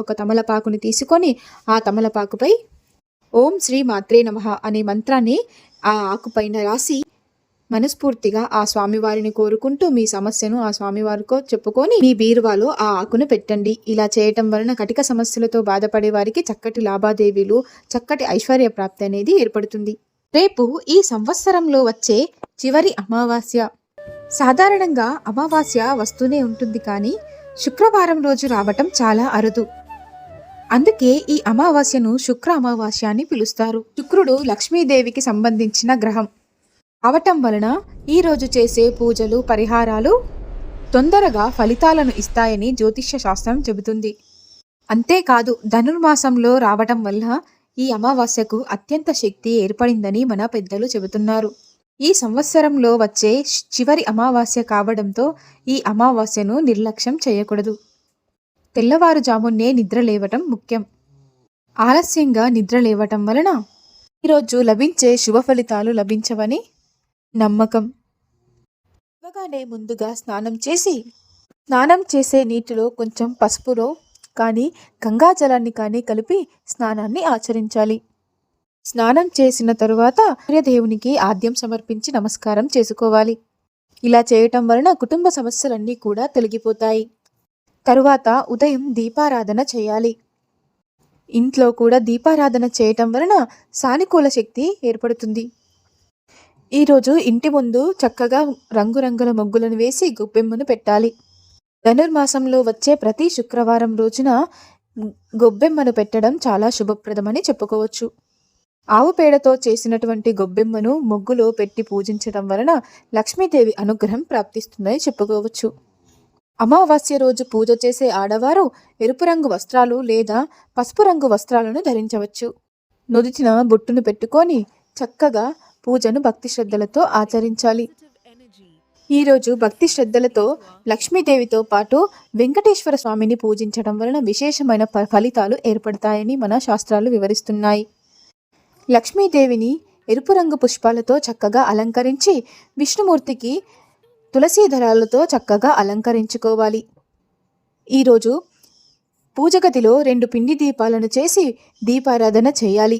ఒక తమలపాకుని తీసుకొని ఆ తమలపాకుపై ఓం శ్రీ మాత్రే నమః అనే మంత్రాన్ని ఆ ఆకుపైన రాసి మనస్ఫూర్తిగా ఆ స్వామివారిని కోరుకుంటూ మీ సమస్యను ఆ స్వామివారికో చెప్పుకొని మీ బీరువాలో ఆ ఆకును పెట్టండి. ఇలా చేయటం వలన కటిక సమస్యలతో బాధపడే వారికి చక్కటి లాభాదేవీలు చక్కటి ఐశ్వర్య ప్రాప్తి అనేది ఏర్పడుతుంది. రేపు ఈ సంవత్సరంలో వచ్చే చివరి అమావాస్య. సాధారణంగా అమావాస్య వస్తూనే ఉంటుంది కానీ శుక్రవారం రోజు రావటం చాలా అరుదు. అందుకే ఈ అమావాస్యను శుక్ర అమావాస్య అని పిలుస్తారు. శుక్రుడు లక్ష్మీదేవికి సంబంధించిన గ్రహం. అవటం వలన ఈ రోజు చేసే పూజలు పరిహారాలు తొందరగా ఫలితాలను ఇస్తాయని జ్యోతిష్య శాస్త్రం చెబుతుంది. అంతేకాదు ధనుర్మాసంలో రావటం వల్ల ఈ అమావాస్యకు అత్యంత శక్తి ఏర్పడిందని మన పెద్దలు చెబుతున్నారు. ఈ సంవత్సరంలో వచ్చే చివరి అమావాస్య కావడంతో ఈ అమావాస్యను నిర్లక్ష్యం చేయకూడదు. తెల్లవారుజామునే నిద్ర లేవటం ముఖ్యం. ఆలస్యంగా నిద్ర లేవటం వలన ఈరోజు లభించే శుభ ఫలితాలు లభించవని నమ్మకం. ఇవ్వగానే ముందుగా స్నానం చేసి స్నానం చేసే నీటిలో కొంచెం పసుపులో కానీ గంగాజలాన్ని కానీ కలిపి స్నానాన్ని ఆచరించాలి. స్నానం చేసిన తరువాత సూర్యదేవునికి ఆద్యం సమర్పించి నమస్కారం చేసుకోవాలి. ఇలా చేయటం వలన కుటుంబ సమస్యలన్నీ కూడా తొలగిపోతాయి. తరువాత ఉదయం దీపారాధన చేయాలి. ఇంట్లో కూడా దీపారాధన చేయటం వలన సానుకూల శక్తి ఏర్పడుతుంది. ఈరోజు ఇంటి ముందు చక్కగా రంగురంగుల ముగ్గులను వేసి గొబ్బెమ్మను పెట్టాలి. ధనుర్మాసంలో వచ్చే ప్రతి శుక్రవారం రోజున గొబ్బెమ్మను పెట్టడం చాలా శుభప్రదమని చెప్పుకోవచ్చు. ఆవు పేడతో చేసినటువంటి గొబ్బెమ్మను ముగ్గులో పెట్టి పూజించడం వలన లక్ష్మీదేవి అనుగ్రహం ప్రాప్తిస్తుందని చెప్పుకోవచ్చు. అమావాస్య రోజు పూజ చేసే ఆడవారు ఎరుపు రంగు వస్త్రాలు లేదా పసుపు రంగు వస్త్రాలను ధరించవచ్చు. నుదిచిన బొట్టును పెట్టుకొని చక్కగా పూజను భక్తి శ్రద్ధలతో ఆచరించాలి. ఈరోజు భక్తి శ్రద్ధలతో లక్ష్మీదేవితో పాటు వెంకటేశ్వర స్వామిని పూజించడం వలన విశేషమైన ఫ- ఫలితాలు ఏర్పడతాయని మన శాస్త్రాలు వివరిస్తున్నాయి. లక్ష్మీదేవిని ఎరుపు రంగు పుష్పాలతో చక్కగా అలంకరించి విష్ణుమూర్తికి తులసీ దళాలతో చక్కగా అలంకరించుకోవాలి. ఈరోజు పూజగదిలో రెండు పిండి దీపాలను చేసి దీపారాధన చేయాలి.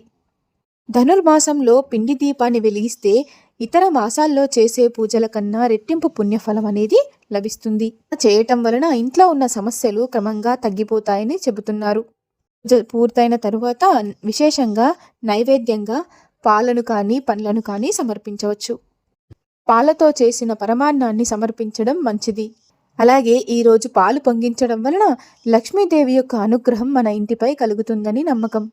ధనుర్మాసంలో పిండి దీపాన్ని వెలిగిస్తే ఇతర మాసాల్లో చేసే పూజల కన్నా రెట్టింపు పుణ్యఫలం అనేది లభిస్తుంది. చేయటం వలన ఇంట్లో ఉన్న సమస్యలు క్రమంగా తగ్గిపోతాయని చెబుతున్నారు. పూజ పూర్తయిన తరువాత విశేషంగా నైవేద్యంగా పాలను కానీ పండ్లను కానీ సమర్పించవచ్చు. పాలతో చేసిన పరమాన్నాన్ని సమర్పించడం మంచిది. అలాగే ఈరోజు పాలు పొంగించడం వలన లక్ష్మీదేవి యొక్క అనుగ్రహం మన ఇంటిపై కలుగుతుందని నమ్మకం.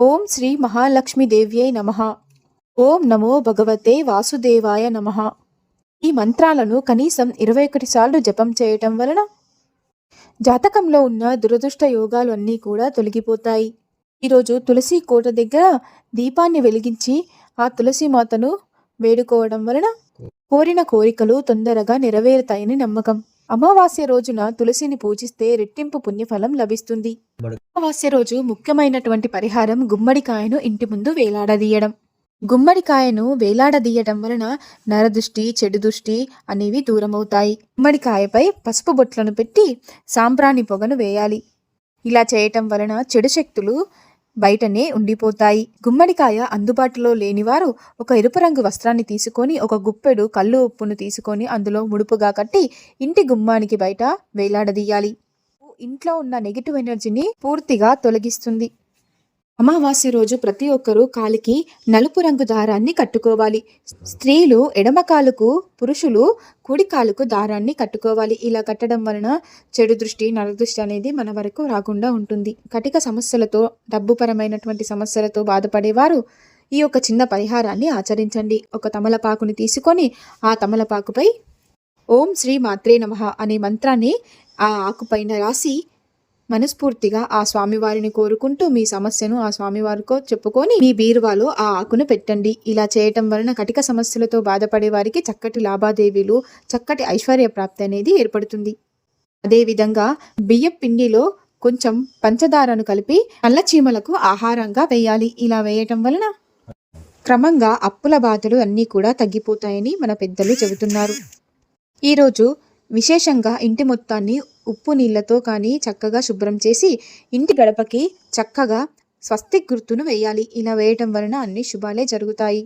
ఓం శ్రీ మహాలక్ష్మీదేవ్యై నమః. ఓం నమో భగవతే వాసుదేవాయ నమః. ఈ మంత్రాలను కనీసం ఇరవై ఒకటి సార్లు జపం చేయటం వలన జాతకంలో ఉన్న దురదృష్ట యోగాలు అన్నీ కూడా తొలగిపోతాయి. ఈరోజు తులసి కోట దగ్గర దీపాన్ని వెలిగించి ఆ తులసి మాతను వేడుకోవడం వలన కోరిన కోరికలు తొందరగా నెరవేరుతాయని నమ్మకం. అమావాస్య రోజున తులసిని పూజిస్తే రెట్టింపు పుణ్యఫలం లభిస్తుంది. అమావాస్య రోజు ముఖ్యమైనటువంటి పరిహారం గుమ్మడికాయను ఇంటి ముందు వేలాడదీయడం. గుమ్మడికాయను వేలాడదీయడం వలన నరదృష్టి చెడు దృష్టి అనేవి దూరమవుతాయి. గుమ్మడికాయపై పసుపు బొట్లను పెట్టి సాంబ్రాణి పొగను వేయాలి. ఇలా చేయటం వలన చెడు శక్తులు బయటనే ఉండిపోతాయి. గుమ్మడికాయ అందుబాటులో లేనివారు ఒక ఎరుపు రంగు వస్త్రాన్ని తీసుకొని ఒక గుప్పెడు కళ్ళు ఉప్పును తీసుకొని అందులో ముడుపుగా కట్టి ఇంటి గుమ్మానికి బయట వేలాడదీయాలి. ఇంట్లో ఉన్న నెగిటివ్ ఎనర్జీని పూర్తిగా తొలగిస్తుంది. అమావాస్య రోజు ప్రతి ఒక్కరూ కాలికి నలుపు రంగు దారాన్ని కట్టుకోవాలి. స్త్రీలు ఎడమ కాలుకు పురుషులు కుడి కాలుకు దారాన్ని కట్టుకోవాలి. ఇలా కట్టడం వలన చెడు దృష్టి నరదృష్టి అనేది మన వరకు రాకుండా ఉంటుంది. కటిక సమస్యలతో డబ్బుపరమైనటువంటి సమస్యలతో బాధపడేవారు ఈ యొక్క చిన్న పరిహారాన్ని ఆచరించండి. ఒక తమలపాకుని తీసుకొని ఆ తమలపాకుపై ఓం శ్రీ మాత్రే నమః అనే మంత్రాన్ని ఆ ఆకుపైన రాసి మనస్ఫూర్తిగా ఆ స్వామివారిని కోరుకుంటూ మీ సమస్యను ఆ స్వామివారికో చెప్పుకొని మీ బీరువాలో ఆ ఆకును పెట్టండి. ఇలా చేయటం వలన కటిక సమస్యలతో బాధపడే వారికి చక్కటి లాభాదేవీలు చక్కటి ఐశ్వర్య ప్రాప్తి అనేది ఏర్పడుతుంది. అదేవిధంగా బియ్యం పిండిలో కొంచెం పంచదారను కలిపి నల్ల చీమలకు ఆహారంగా వేయాలి. ఇలా వేయటం వలన క్రమంగా అప్పుల బాధలు అన్నీ కూడా తగ్గిపోతాయని మన పెద్దలు చెబుతున్నారు. ఈరోజు విశేషంగా ఇంటి మొత్తాన్ని ఉప్పు నీళ్ళతో కానీ చక్కగా శుభ్రం చేసి ఇంటి గడపకి చక్కగా స్వస్తిక్ గుర్తును వేయాలి. ఇలా వేయటం వలన అన్ని శుభాలే జరుగుతాయి.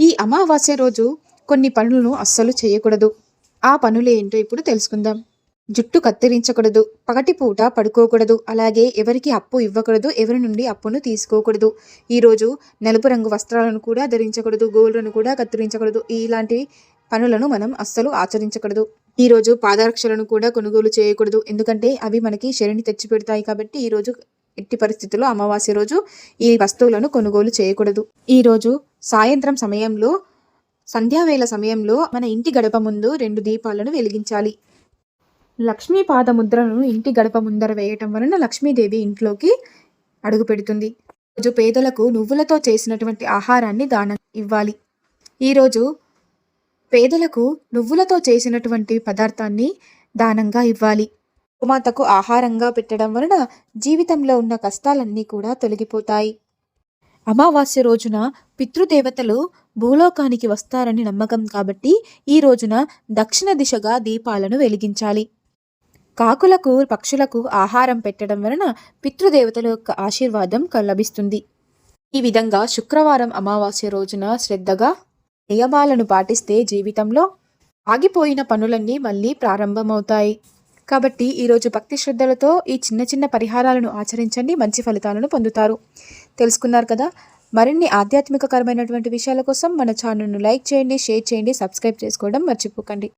ఈ అమావాస్య రోజు కొన్ని పనులను అస్సలు చేయకూడదు. ఆ పనులు ఏంటో ఇప్పుడు తెలుసుకుందాం. జుట్టు కత్తిరించకూడదు. పగటిపూట పడుకోకూడదు. అలాగే ఎవరికి అప్పు ఇవ్వకూడదు. ఎవరి నుండి అప్పును తీసుకోకూడదు. ఈరోజు నలుపు రంగు వస్త్రాలను కూడా ధరించకూడదు. గోళ్ళను కూడా కత్తిరించకూడదు. ఇలాంటి పనులను మనం అస్సలు ఆచరించకూడదు. ఈరోజు పాదరక్షలను కూడా కొనుగోలు చేయకూడదు. ఎందుకంటే అవి మనకి శరణి తెచ్చిపెడతాయి కాబట్టి ఈరోజు ఎట్టి పరిస్థితుల్లో అమావాస్య రోజు ఈ వస్తువులను కొనుగోలు చేయకూడదు. ఈరోజు సాయంత్రం సమయంలో సంధ్యావేళ సమయంలో మన ఇంటి గడప ముందు రెండు దీపాలను వెలిగించాలి. లక్ష్మీ పాదముద్రను ఇంటి గడప ముందర వేయటం వలన లక్ష్మీదేవి ఇంట్లోకి అడుగు పెడుతుంది. రోజు పేదలకు నువ్వులతో చేసినటువంటి ఆహారాన్ని దానం ఇవ్వాలి. ఈరోజు పేదలకు నువ్వులతో చేసినటువంటి పదార్థాన్ని దానంగా ఇవ్వాలి. గోమాతకు ఆహారంగా పెట్టడం వలన జీవితంలో ఉన్న కష్టాలన్నీ కూడా తొలగిపోతాయి. అమావాస్య రోజున పితృదేవతలు భూలోకానికి వస్తారని నమ్మకం కాబట్టి ఈ రోజున దక్షిణ దిశగా దీపాలను వెలిగించాలి. కాకులకు పక్షులకు ఆహారం పెట్టడం వలన పితృదేవతల యొక్క ఆశీర్వాదం లభిస్తుంది. ఈ విధంగా శుక్రవారం అమావాస్య రోజున శ్రద్ధగా నియమాలను పాటిస్తే జీవితంలో ఆగిపోయిన పనులన్నీ మళ్ళీ ప్రారంభమవుతాయి. కాబట్టి ఈరోజు భక్తి శ్రద్ధలతో ఈ చిన్న చిన్న పరిహారాలను ఆచరించండి మంచి ఫలితాలను పొందుతారు. తెలుసుకున్నారు కదా? మరిన్ని ఆధ్యాత్మికకరమైనటువంటి విషయాల కోసం మన ఛానల్ను లైక్ చేయండి షేర్ చేయండి సబ్స్క్రైబ్ చేసుకోవడం మర్చిపోకండి.